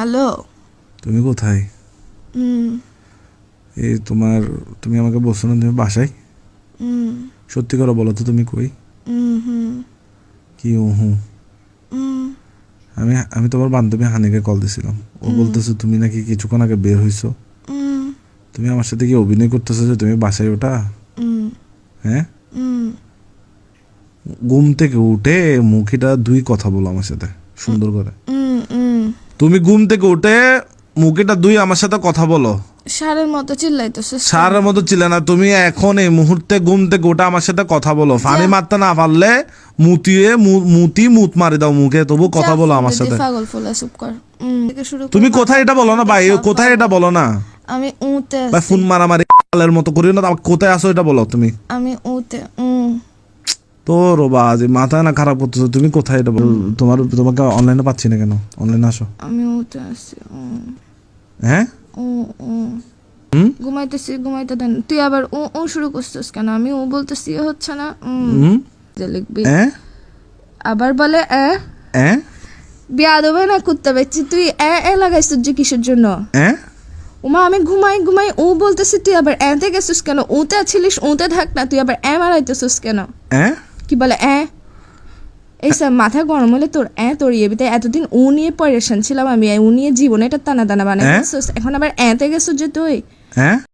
Hello. তুমি কোথায়? হুম এই তোমার তুমি আমাকে বলছো না তুমি বাসায়? হুম সত্যি করে বলো তো তুমি কই? হুম হুম। কি ও হুম। আমি আমি তোমার বান্ধবী হানিকে কল দিছিলাম। ও বলতেছে তুমি নাকি কিছুক্ষণ আগে বের হইছো? তুমি আমার সাথে কি অভিনয় করতেছো যে তুমি বাসায় ওটা হুম হ্যাঁ? ঘুম থেকে উঠে মুখিটা দুই কথা বলো আমার সাথে সুন্দর করে। তুমি ঘুম থেকে উঠে মুখেটা দুই আমার সাথে কথা বলো। সারের মতো চিল্লাইতেছে সারের মতো ছিল না তুমি এখন এই মুহূর্তে ঘুম থেকে উঠে আমার সাথে কথা বলো। ফানি মারতে না পারলে মুতিয়ে মুতি মুত মারি দাও মুখে তবু কথা বলো আমার সাথে। পাগল ফোলা চুপ কর। তুমি কোথায় এটা বলো না ভাই কোথায় এটা বলো না? আমি উতে ভাই ফোন মারামারি এর মতো করিও না কোথায় আসো এটা বলো তুমি? আমি উতে উম। তোর বাজ মাথা না খারাপ করতেছো তুমি কোথায় এটা তোমার তোমাকে অনলাইনে পাচ্ছি না কেন? অনলাইনে আসো। আমি আছি উম হ্যাঁ? উ হুম? ঘুমাইতেছি ঘুমাইতে দেন। তুই আবার উ উ শুরু করছিস কেন? আমি উ বলতেছি হচ্ছে না হুম? যে লিখবি। হ্যাঁ আবার বলে এ? হ্যাঁ বিয়া দেবে না কুত্তা বেচছি তুই এ এ লাগাইছিস যে কিসের জন্য? হ্যাঁ উমা আমি ঘুমাই ঘুমাই ও বলতেছি তুই আবার এতে গেছিস কেন? উতে ছিলিস উতে থাক না তুই আবার এ মারাইতেছিস কেন? হ্যাঁ কি বলে এ এই সব মাথা গরম হলে তোর অ্যাঁ তোর ইয়ে বিতে এতদিন ও নিয়ে পরেশান ছিলাম আমি ও নিয়ে জীবনে এটা টানা টানা বানাই? এখন আবার এতে গেছো যে তুই? হ্যাঁ